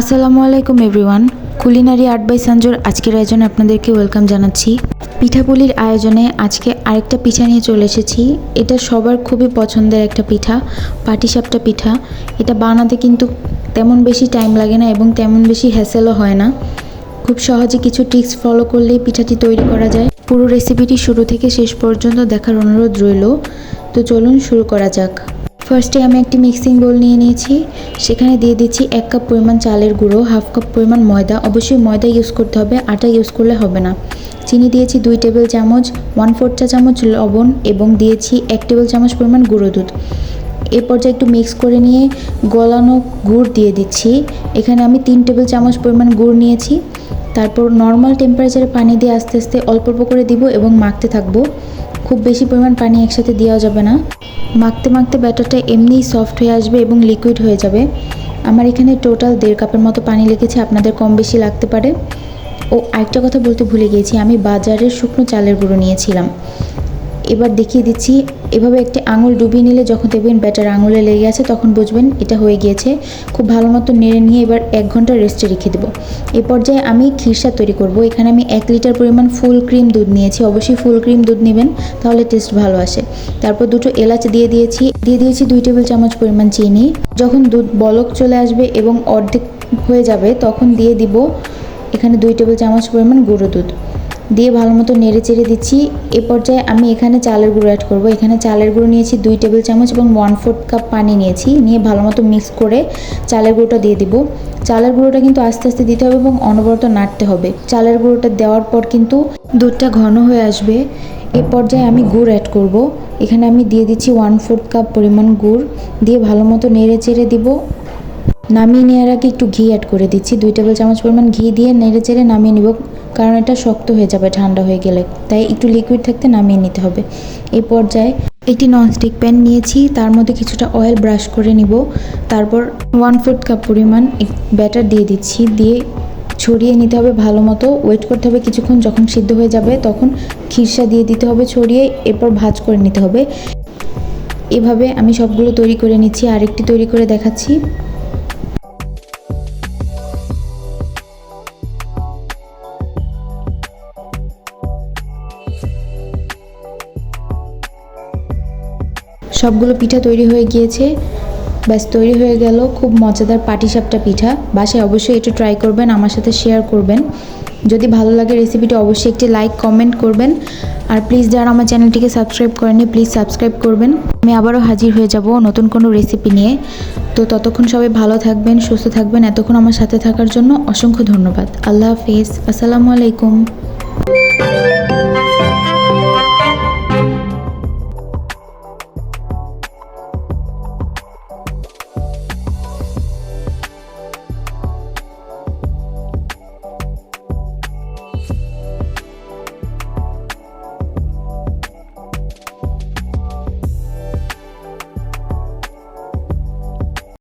আসসালামু আলাইকুম everyone. Culinary art by সঞ্জুর আজকের আয়োজনে আপনাদেরকে ওয়েলকাম জানাচ্ছি। পিঠাপুলির আয়োজনে আজকে আরেকটা পিঠা নিয়ে চলে এসেছি। এটা সবার খুবই পছন্দের একটা পিঠা, পাটিসাপটা পিঠা। এটা বানাতে কিন্তু তেমন বেশি টাইম লাগে না এবং তেমন বেশি হ্যাসেলও হয় না। খুব সহজে কিছু ট্রিক্স ফলো করলেই পিঠাটি তৈরি করা যায়। পুরো রেসিপিটি শুরু থেকে শেষ পর্যন্ত দেখার অনুরোধ রইল। তো চলুন শুরু করা যাক। ফার্স্টে আমি একটি মিক্সিং বোল নিয়ে নিয়েছি। সেখানে দিয়ে দিচ্ছি এক কাপ পরিমাণ চালের গুঁড়ো হাফ কাপ পরিমাণ ময়দা। অবশ্যই ময়দা ইউজ করতে হবে, আটা ইউজ করলে হবে না। চিনি দিয়েছি দুই টেবিল চামচ ওয়ান ফোর চা চামচ লবণ এবং দিয়েছি এক টেবিল চামচ পরিমাণ গুঁড়ো দুধ। এ পর্যায়ে একটু মিক্স করে নিয়ে গলানো গুড় দিয়ে দিচ্ছি। এখানে আমি তিন টেবিল চামচ পরিমাণ গুড় নিয়েছি। তারপর নর্মাল টেম্পারেচারে পানি দিয়ে আস্তে আস্তে অল্প অল্প করে দিব এবং মাখতে থাকব। খুব বেশি পরিমাণ পানি একসাথে দেওয়া যাবে না। মাখতে মাখতে ব্যাটারটা এমনিই সফট হয়ে আসবে এবং লিকুইড হয়ে যাবে। আমার এখানে টোটাল দেড় কাপের মতো পানি লেগেছে, আপনাদের কম বেশি লাগতে পারে। ও আরেকটা কথা বলতে ভুলে গিয়েছি, আমি বাজারের শুকনো চালের গুঁড়ো নিয়েছিলাম। এবার দেখিয়ে দিচ্ছি, এভাবে একটি আঙুল ডুবিয়ে নিলে যখন দেখবেন ব্যাটার আঙুলে লেগে আছে, তখন বুঝবেন এটা হয়ে গিয়েছে। খুব ভালো মতো নেড়ে নিয়ে এবার এক ঘণ্টা রেস্টে রেখে দেবো। এ পর্যায়ে আমি খিরসা তৈরি করব। এখানে আমি এক লিটার পরিমাণ ফুল ক্রিম দুধ নিয়েছি। অবশ্যই ফুল ক্রিম দুধ নেবেন, তাহলে টেস্ট ভালো আসে। তারপর দুটো এলাচ দিয়ে দিয়েছি দিয়ে দিয়েছি দুই টেবিল চামচ পরিমাণ চিনি। যখন দুধ বলক চলে আসবে এবং অর্ধেক হয়ে যাবে, তখন দিয়ে দিব এখানে দুই টেবিল চামচ পরিমাণ গুঁড়ো দুধ। দিয়ে ভালো মতো নেড়ে চেড়ে দিচ্ছি। এ পর্যায়ে আমি এখানে চালের গুঁড়ো অ্যাড করব। এখানে চালের গুঁড়ো নিয়েছি দুই টেবিল চামচ এবং ওয়ান ফোর্থ কাপ পানি নিয়েছি। নিয়ে ভালো মতো মিক্স করে চালের গুঁড়োটা দিয়ে দিব। চালের গুঁড়োটা কিন্তু আস্তে আস্তে দিতে হবে এবং অনবরত নাড়তে হবে। চালের গুঁড়োটা দেওয়ার পর কিন্তু দুধটা ঘন হয়ে আসবে। এ পর্যায়ে আমি গুড় অ্যাড করব। এখানে আমি দিয়ে দিচ্ছি ওয়ান ফোর্থ কাপ পরিমাণ গুড়। দিয়ে ভালো মতো নেড়ে চেড়ে দিব। নামিয়ে নেওয়ার আগে একটু ঘি অ্যাড করে দিচ্ছি। দুই টেবিল চামচ পরিমাণ ঘি দিয়ে নেড়ে চেড়ে নামিয়ে নিব, কারণ এটা শক্ত হয়ে যাবে, ঠান্ডা হয়ে গেলে। তাই একটু লিকুইড থাকতে নামিয়ে নিতে হবে। এই পর্যায়ে একটি ননস্টিক প্যান নিয়েছি, তার মধ্যে কিছুটা অয়েল ব্রাশ করে নিব। তারপর ওয়ান ফোর্থ কাপ পরিমাণ ব্যাটার দিয়ে দিচ্ছি, দিয়ে ছড়িয়ে নিতে হবে ভালো মতো। ওয়েট করতে হবে কিছুক্ষণ, যখন সিদ্ধ হয়ে যাবে তখন খিরসা দিয়ে দিতে হবে ছড়িয়ে, এরপর ভাজ করে নিতে হবে। এভাবে আমি সবগুলো তৈরি করে নিচ্ছি, আরেকটি তৈরি করে দেখাচ্ছি। সবগুলো পিঠা তৈরি হয়ে গিয়েছে। ব্যাস, তৈরি হয়ে গেল। খুব মজাদার পাটিসাপটা পিঠা। বাসায় অবশ্যই এটা ট্রাই করবেন, আমার সাথে শেয়ার করবেন। যদি ভালো লাগে রেসিপিটি অবশ্যই একটি লাইক কমেন্ট করবেন। আর প্লিজ যারা আমার চ্যানেলটিকে সাবস্ক্রাইব করেনি প্লিজ সাবস্ক্রাইব করবেন। আমি আবারও হাজির হয়ে যাব নতুন কোনো রেসিপি নিয়ে। তো ততক্ষণ সবাই ভালো থাকবেন, সুস্থ থাকবেন। এতক্ষণ আমার সাথে থাকার জন্য অসংখ্য ধন্যবাদ। আল্লাহ হাফিজ। আসসালামু আলাইকুম।